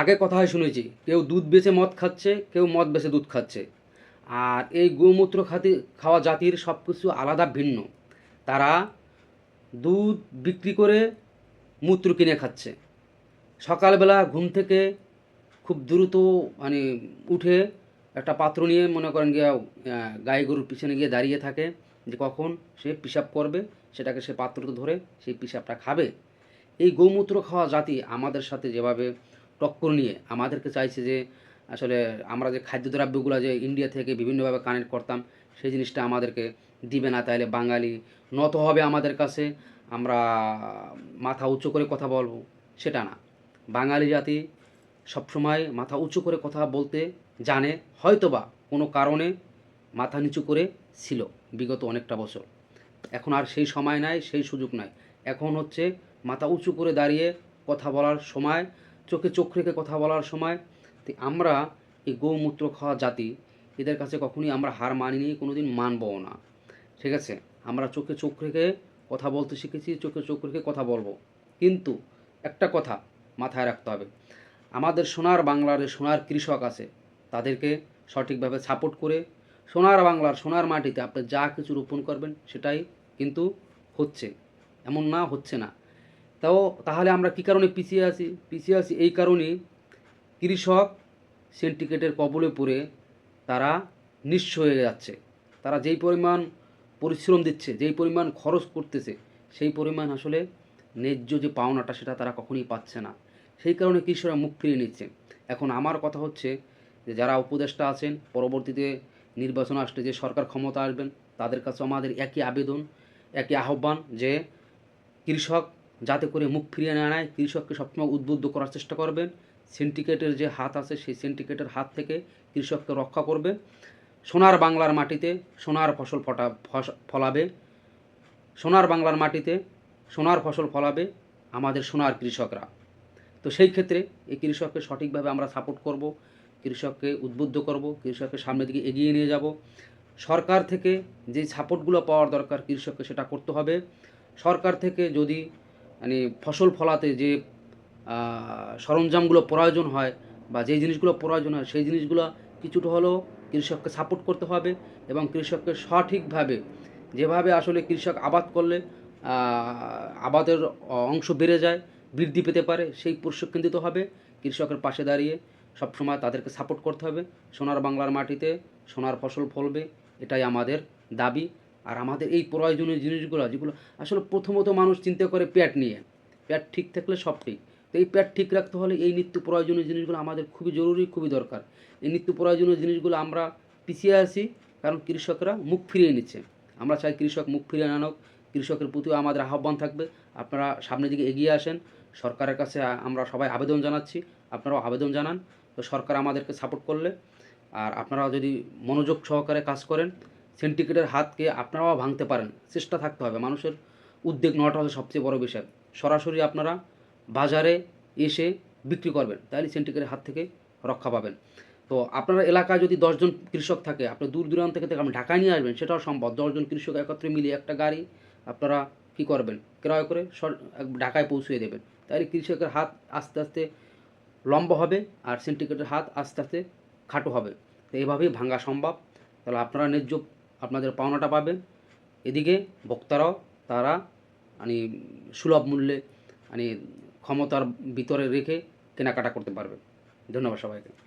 আগে কথা হয় শুনেছি, কেউ দুধ বেছে মদ খাচ্ছে, কেউ মদ বেছে দুধ খাচ্ছে। আর এই গোমূত্র খাতি, খাওয়া জাতির সব কিছু আলাদা ভিন্ন। তারা দুধ বিক্রি করে মূত্র কিনে খাচ্ছে। সকালবেলা ঘুম থেকে খুব দ্রুত মানে উঠে একটা পাত্র নিয়ে মনে করেন গিয়ে গাই গরুর পিছনে গিয়ে দাঁড়িয়ে থাকে যে কখন সে পিসাব করবে, সেটাকে সে পাত্রতে ধরে সেই পিসাবটা খাবে। এই গোমূত্র খাওয়া জাতি আমাদের সাথে যেভাবে টক্কর নিয়ে। আমাদেরকে চাইছে যে, আসলে আমরা যে খাদ্যদ্রব্যগুলো যে ইন্ডিয়া থেকে বিভিন্নভাবে কানেক্ট করতাম, সেই জিনিসটা আমাদেরকে দিবে না। তাহলে বাঙালি নত হবে আমাদের কাছে। আমরা মাথা উঁচু করে কথা বলব, সেটা না। বাঙালি জাতি সবসময় মাথা উঁচু করে কথা বলতে জানে, হয়তোবা কোনো কারণে মাথা নিচু করে ছিল বিগত অনেকটা বছর। এখন আর সেই সময় নাই, সেই সুযোগ নাই। এখন হচ্ছে মাথা উঁচু করে দাঁড়িয়ে কথা বলার সময় চোখে চোখ রেখে কথা বলার সময় তো আমরা এই গৌমূত্র খাওয়া জাতি, এদের কাছে কখনোই আমরা হার মানিনি কোনো দিন মানবও না। ঠিক আছে? আমরা চোখে চোখ রেখে কথা বলতে শিখেছি, চোখে চোখ রেখে কথা বলব। কিন্তু একটা কথা মাথায় রাখতে হবে। আমাদের সোনার বাংলার সোনার কৃষক আছে, তাদেরকে সঠিকভাবে সাপোর্ট করে সোনার বাংলার সোনার মাটিতে আপনি যা কিছু রোপণ করবেন, সেটাই কিন্তু হচ্ছে। এমন না, হচ্ছে না। তাও তাহলে আমরা কী কারণে পিছিয়ে আছি? পিছিয়ে আছি এই কারণেই কৃষক সিন্ডিকেটের কবলে পড়ে তারা নিঃস্ব হয়ে যাচ্ছে। তারা যেই পরিমাণ পরিশ্রম দিচ্ছে, যেই পরিমাণ খরচ করতেছে, সেই পরিমাণ আসলে ন্যায্য যে পাওনাটা সেটা তারা কখনোই পাচ্ছে না। সেই কারণে কৃষকরা মুখ ফিরিয়ে নিচ্ছে। এখন আমার কথা হচ্ছে যে যারা উপদেষ্টা আছেন, পরবর্তীতে নির্বাচন আসলে যে সরকার ক্ষমতা আসবেন, তাদের কাছে আমাদের একই আবেদন, একই আহ্বান যে কৃষক যাতে করে মুখ ফিরিয়ে না নেয় কৃষককে সবসময় উদ্বুদ্ধ করার চেষ্টা করবেন। সিন্ডিকেটের যে হাত আছে, সেই সিন্ডিকেটের হাত থেকে কৃষককে রক্ষা করবে। সোনার বাংলার মাটিতে সোনার ফসল ফটা ফলাবে। সোনার বাংলার মাটিতে সোনার ফসল ফলাবে আমাদের সোনার কৃষকরা। তো সেই ক্ষেত্রে এই কৃষককে সঠিকভাবে আমরা সাপোর্ট করব, কৃষককে উদ্বুদ্ধ করব, কৃষককে সামনের দিকে এগিয়ে নিয়ে যাব। সরকার থেকে যে সাপোর্টগুলো পাওয়ার দরকার, কৃষককে সেটা করতে হবে। সরকার থেকে যদি মানে ফসল ফলাতে যে সরঞ্জামগুলো প্রয়োজন হয় বা যে জিনিসগুলো প্রয়োজন হয় সেই জিনিসগুলো কিছুটা হলেও কৃষককে সাপোর্ট করতে হবে এবং কৃষককে সঠিকভাবে, যেভাবে আসলে কৃষক আবাদ করলে আবাদের অংশ বেড়ে যায়, বৃদ্ধি পেতে পারে, সেই প্রশিক্ষণ দিতে হবে। কৃষকের পাশে দাঁড়িয়ে সবসময় তাদেরকে সাপোর্ট করতে হবে। সোনার বাংলার মাটিতে সোনার ফসল ফলবে, এটাই আমাদের দাবি। আর আমাদের এই প্রয়োজনীয় জিনিসগুলো যেগুলো আসলে প্রথমত মানুষ চিন্তা করে পেট নিয়ে। পেট ঠিক থাকলে সব ঠিক। তো এই পেট ঠিক রাখতে হলে এই নিত্য প্রয়োজনীয় জিনিসগুলো আমাদের খুবই জরুরি, খুবই দরকার। এই নিত্য প্রয়োজনীয় জিনিসগুলো আমরা পিছিয়ে আছি কারণ কৃষকরা মুখ ফিরিয়ে নিচ্ছে। আমরা চাই কৃষক মুখ ফিরিয়ে আনুক। কৃষকের প্রতিও আমাদের আহ্বান থাকবে। আপনারা সামনের দিকে এগিয়ে আসেন। সরকারের কাছে আমরা সবাই আবেদন জানাচ্ছি। আপনারাও আবেদন জানান। তো সরকার আমাদেরকে সাপোর্ট করলে। আর আপনারা যদি মনোযোগ সহকারে কাজ করেন সিন্ডিকেটের হাতকে আপনারাও ভাঙতে পারেন। চেষ্টা থাকতে হবে। মানুষের উদ্বেগ নেওয়াটা হচ্ছে সবচেয়ে বড় বিষয়। সরাসরি আপনারা বাজারে এসে বিক্রি করবেন। তাহলে সিন্ডিকেটের হাত থেকে রক্ষা পাবেন। তো আপনার এলাকায় যদি দশজন কৃষক থাকে, আপনি দূর দূরান্ত থেকে আপনি ঢাকায় নিয়ে আসবেন, সেটাও সম্ভব। দশজন কৃষক একত্রে মিলিয়ে একটা গাড়ি আপনারা কী করবেন? ক্রয় করে ঢাকায় পৌঁছিয়ে দেবেন। তাহলে কৃষকের হাত আস্তে আস্তে লম্বা হবে আর সিন্ডিকেটের হাত আস্তে আস্তে খাটো হবে। তো এইভাবেই ভাঙা সম্ভব। তাহলে আপনারা ন্যায্য আপনাদের পাওনাটা পাবে। এদিকে ভোক্তারাও তারা মানে সুলভ মূল্যে মানে ক্ষমতার ভিতরে রেখে কেনাকাটা করতে পারবে। ধন্যবাদ সবাইকে।